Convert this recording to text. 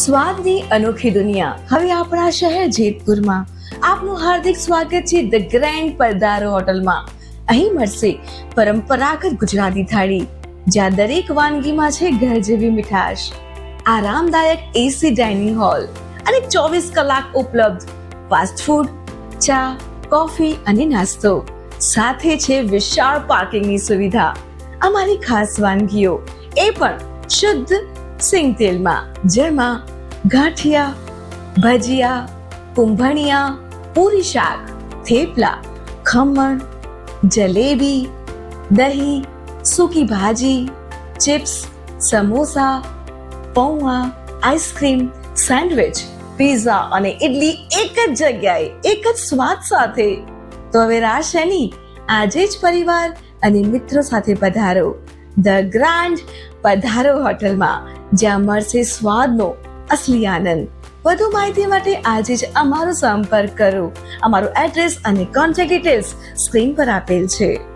સ્વાદની અનોખી દુનિયા. હવે આપણા શહેર જેતપુરમાં. આપનું હાર્દિક સ્વાગત છે ધ ગ્રેન્ડ પરદારો હોટલમાં અહીં મળશે પરંપરાગત ગુજરાતી થાળી, જ્યાં દરેક વાનગીમાં છે ઘર જેવી મીઠાશ. આરામદાયક એસી ડાઇનિંગ હોલ અને ચોવીસ કલાક ઉપલબ્ધ ફાસ્ટ ફૂડ ચા કોફી અને નાસ્તો. સાથે છે વિશાળ પાર્કિંગની સુવિધા. અમારી ખાસ વાનગીઓ, એ પણ શુદ્ધ સિંગ તેલમાં જેમાં ગાંઠિયા, ભજીયા, કુંભણિયા, પૂરી શાક, થેપલા, ખમણ, જલેબી, દહીં, સૂકી ભાજી, ચિપ્સ, સમોસા પૌવા આઈસ્ક્રીમ, સેન્ડવિચ, પીઝા અને ઇડલી એક જ જગ્યાએ, એક જ સ્વાદ સાથે. તો હવે રાહ શેની? આજે જ પરિવાર અને મિત્રો સાથે પધારો. ધ ગ્રાન્ડ પધારો હોટલમાં. જ્યાં મળશે સ્વાદનો અસલી આનંદ. વધુ માહિતી માટે આજે જ અમારો સંપર્ક કરો. અમારું એડ્રેસ અને કોન્ટેક્ટ ડિટેલ્સ સ્ક્રીન પર આપેલ છે.